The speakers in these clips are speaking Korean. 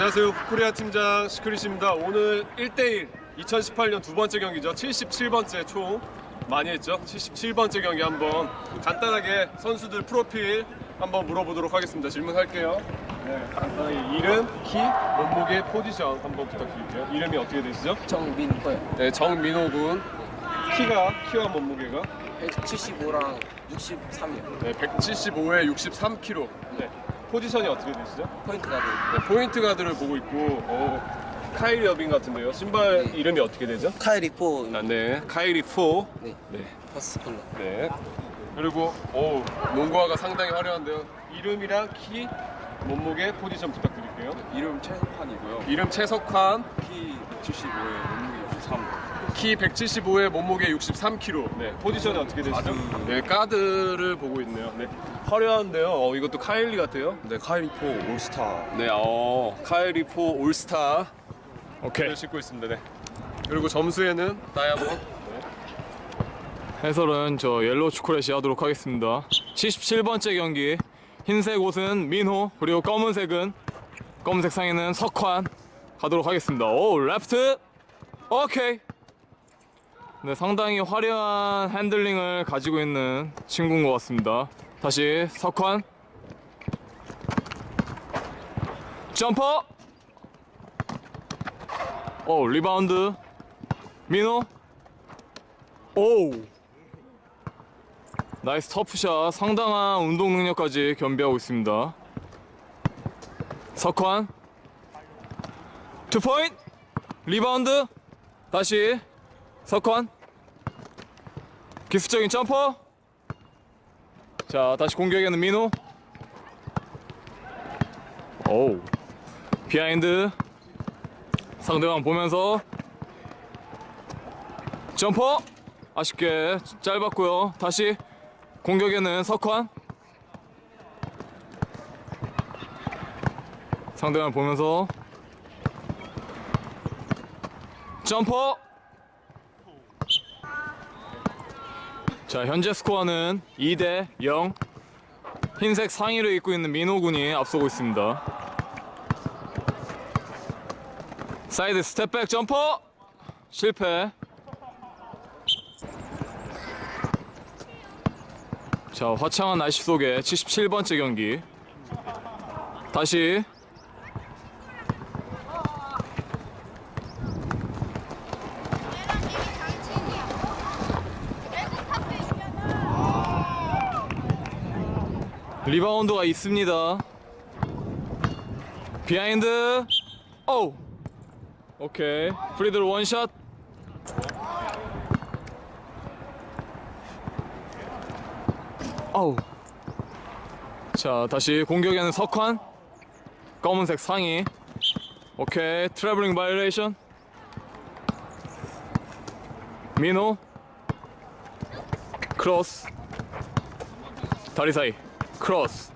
안녕하세요. 코리아 팀장 시크릿입니다. 오늘 1대1 2018년 두 번째 경기죠. 77번째 총 많이 했죠. 77번째 경기 한번 간단하게 선수들 프로필 한번 물어보도록 하겠습니다. 질문할게요. 네, 간단하게 이름, 키, 몸무게, 포지션 한번 부탁드릴게요. 이름이 어떻게 되시죠? 정민호요. 네, 정민호 군. 키가 키와 몸무게가 175랑 63이요. 네, 175에 63kg. 네. 포지션이 어떻게 되시죠? 포인트 가드. 네, 포인트 가드를 보고 있고 어, 카이리 어빙 같은데요. 신발 네. 이름이 어떻게 되죠? 카이리 포. 아, 네, 카이리 4. 네. 네, 퍼스트 컬러. 네. 그리고 오 농구화가 상당히 화려한데요. 이름이랑 키, 몸무게, 포지션 부탁드릴게요. 이름 최석환이고요. 이름 최석환, 키 175에 몸무게 63. 키 175에 몸무게 63kg. 네, 포지션이 어떻게 되시죠? 네, 가드를 보고 있네요. 네, 화려한데요. 어, 이것도 카일리 같아요. 네, 카이리포 올스타. 네, 어, 카이리 4 올스타. 오케이. 싣고 있습니다. 네. 그리고 점수에는 다이아몬드. 해설은 저 옐로우 초콜릿이 하도록 하겠습니다. 77번째 경기 흰색 옷은 민호 그리고 검은색은 검은색 상의는 석환 가도록 하겠습니다. 오 레프트 오케이. 네 상당히 화려한 핸들링을 가지고 있는 친구인 것 같습니다. 다시 석환. 점퍼. 오 리바운드. 민호. 오 나이스 터프샷. 상당한 운동 능력까지 겸비하고 있습니다. 석환. 투포인트. 리바운드. 다시 석환 기술적인 점퍼. 자 다시 공격에는 민호 오 비하인드. 상대방 보면서. 점퍼. 아쉽게 짧았고요. 다시 공격에는 석환 상대방 보면서. 점퍼 자 현재 스코어는 2대 0 흰색 상의를 입고 있는 민호 군이 앞서고 있습니다. 사이드 스텝백 점퍼! 실패. 자 화창한 날씨 속에 77번째 경기. 다시 리바운드가 있습니다. 비하인드. 오! 오케이. 프리들 원샷. 어우 자 다시 공격에는 석환. 검은색 상의. 오케이. 트래블링 바이레이션. 민호. 크로스. 다리 사이 크로스.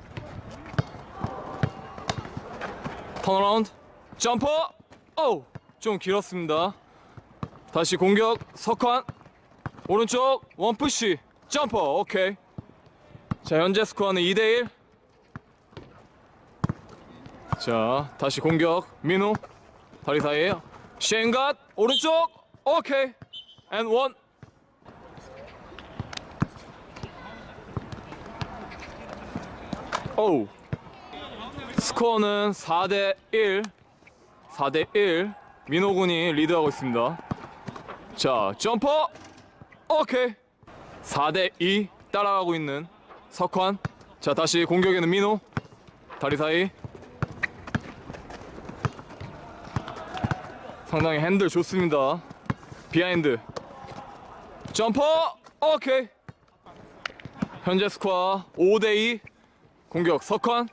턴어라운드. 점퍼. 오우 좀 길었습니다. 다시 공격. 석환. 오른쪽. 원푸시. 점퍼. 오케이. 자 현재 스코어는 2대1 자 다시 공격. 민우. 다리 사이에 쉔갓. 오른쪽. 오케이. 앤 원. 오우. 스코어는 4대 1 4대 1 민호군이 리드하고 있습니다. 자 점퍼. 오케이. 4대 2 따라가고 있는 석환. 자 다시 공격에는 민호. 다리 사이. 상당히 핸들 좋습니다. 비하인드. 점퍼. 오케이. 현재 스코어 5대 2 공격 석환.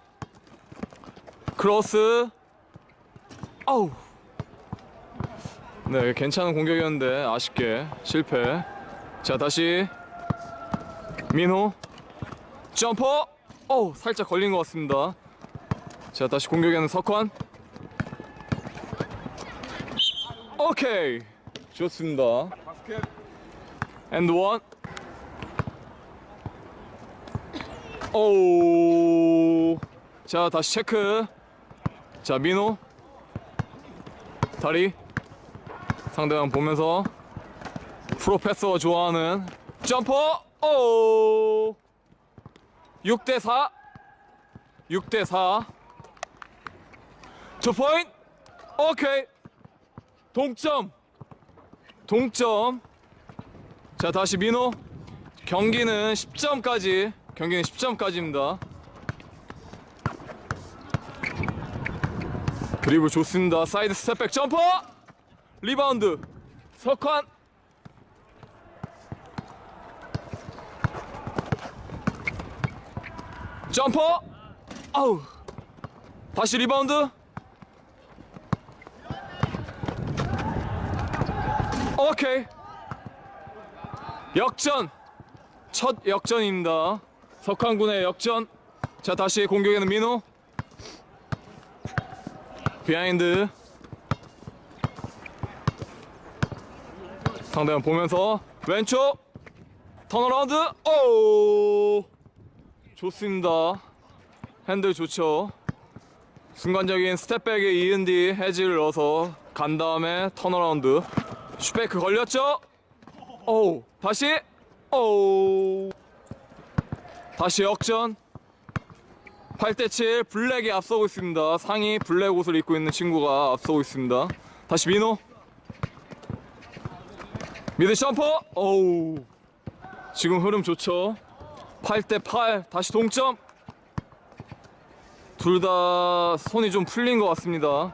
크로스. 아우. 네 괜찮은 공격이었는데 아쉽게 실패. 자 다시. 민호. 점퍼. 오 살짝 걸린 것 같습니다. 자 다시 공격에는 석환. 오케이. 좋습니다. 앤드 원 오. 자 다시 체크. 자 민호. 다리. 상대방 보면서 프로페서가 좋아하는 점퍼. 오 6대 4 6대 4 2포인트. 오케이. 동점. 동점. 자 다시 민호. 경기는 10점까지 경기는 10점까지입니다. 드리블 좋습니다. 사이드 스텝백 점퍼! 리바운드. 석환! 점퍼! 아우. 다시 리바운드. 오케이. 역전. 첫 역전입니다 석환군의 역전. 자 다시 공격에는 민호. 비하인드. 상대방 보면서 왼쪽 턴어라운드. 오! 좋습니다. 핸들 좋죠. 순간적인 스텝백에 이은 뒤 해지를 넣어서 간 다음에 턴어라운드. 슈페이크 걸렸죠? 오! 다시? 오 다시 역전 8대7 블랙이 앞서고 있습니다. 상의 블랙 옷을 입고 있는 친구가 앞서고 있습니다. 다시 민호. 미드 점퍼. 오우. 지금 흐름 좋죠. 8대8 다시 동점. 둘 다 손이 좀 풀린 것 같습니다.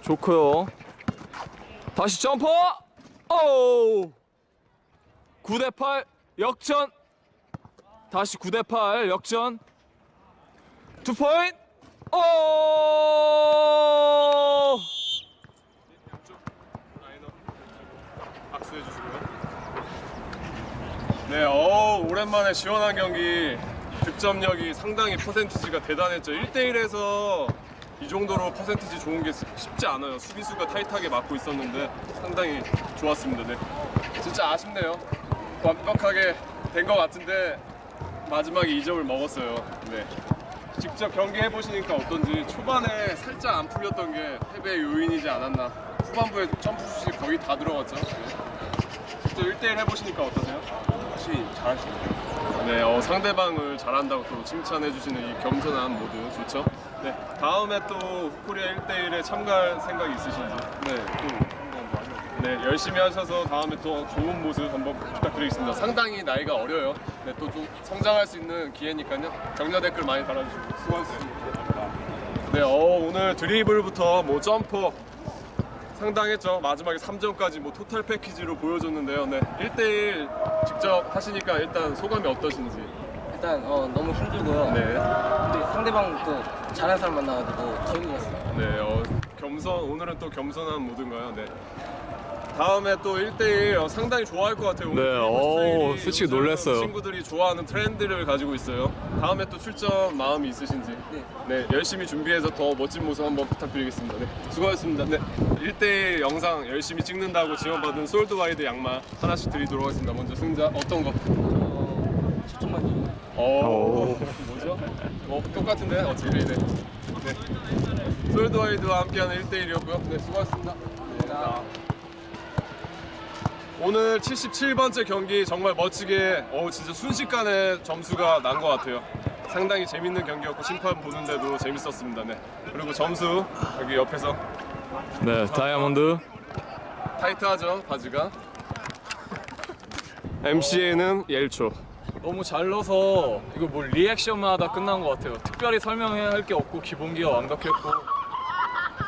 좋고요. 다시 점퍼. 오우. 9대8 역전. 다시 9대8 역전. 투 포인트. 오! 박수해 주시고요. 네, 어 오랜만에 시원한 경기 득점력이 상당히 퍼센티지가 대단했죠. 1대1에서 이 정도로 퍼센티지 좋은 게 쉽지 않아요. 수비수가 타이트하게 막고 있었는데 상당히 좋았습니다. 네. 진짜 아쉽네요. 완벽하게 된 것 같은데 마지막에 2점을 먹었어요. 네. 직접 경기 해 보시니까 어떤지 초반에 살짝 안 풀렸던 게 패배의 요인이지 않았나. 후반부에 점프 슛이 거의 다 들어갔죠. 네. 직접 1대1 해보시니까 어떠세요? 확실히 잘하시네요. 네, 어, 상대방을 잘한다고 또 칭찬해주시는 이 겸손한 모드 좋죠? 네, 다음에 또 코리아 1대1에 참가할 생각이 있으신지 네, 또 네, 열심히 하셔서 다음에 또 좋은 모습 한번 부탁드리겠습니다. 상당히 나이가 어려요. 네, 또 좀 성장할 수 있는 기회니까요. 격려 댓글 많이 달아주시고 수고하셨습니다. 네, 어, 오늘 드리블부터 뭐 점퍼 상당했죠. 마지막에 3점까지 뭐 토탈 패키지로 보여줬는데요. 네, 1대1 직접 하시니까 일단 소감이 어떠신지. 일단 어, 너무 힘들고요. 네, 근데 상대방 또 잘하는 사람 만나가지고 더 힘들었어요. 네, 어, 겸손 오늘은 또 겸손한 모드인가요? 네. 다음에 또 1대1 어, 상당히 좋아할 것 같아요. 네, 오, 솔직히 요즘 놀랐어요. 친구들이 좋아하는 트렌드를 가지고 있어요. 다음에 또 출전 마음이 있으신지. 네. 네, 열심히 준비해서 더 멋진 모습 한번 부탁드리겠습니다. 네, 수고하셨습니다. 네, 1대1 영상 열심히 찍는다고 지원받은 솔드와이드 양말 하나씩 드리도록 하겠습니다. 먼저 승자 어떤 거? 어, 좀. 어, 뭐죠? 어, 똑같은데? 어, 제일이네. 네. 솔드와이드와 함께하는 1대1이었고요. 네, 수고하셨습니다. 네. 오늘 77번째 경기 정말 멋지게 어 진짜 순식간에 점수가 난 것 같아요. 상당히 재밌는 경기였고 심판 보는데도 재밌었습니다. 네. 그리고 점수 여기 옆에서 네, 다이아몬드. 타이트하죠 바지가. MCA는 옐초. 너무 잘 넣어서 이거 뭐 리액션만 하다 끝난 것 같아요. 특별히 설명해야 할 게 없고 기본기가 완벽했고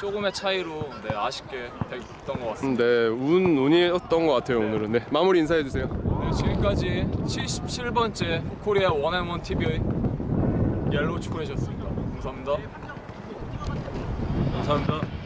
조금의 차이로 네, 아쉽게 됐던 것 같습니다. 네, 운 운이었던 것 같아요 오늘은. 네, 마무리 인사해 주세요. 네, 지금까지 77번째 코리아 원앤원 TV의 옐로우 축구레이셨습니다. 감사합니다. 감사합니다.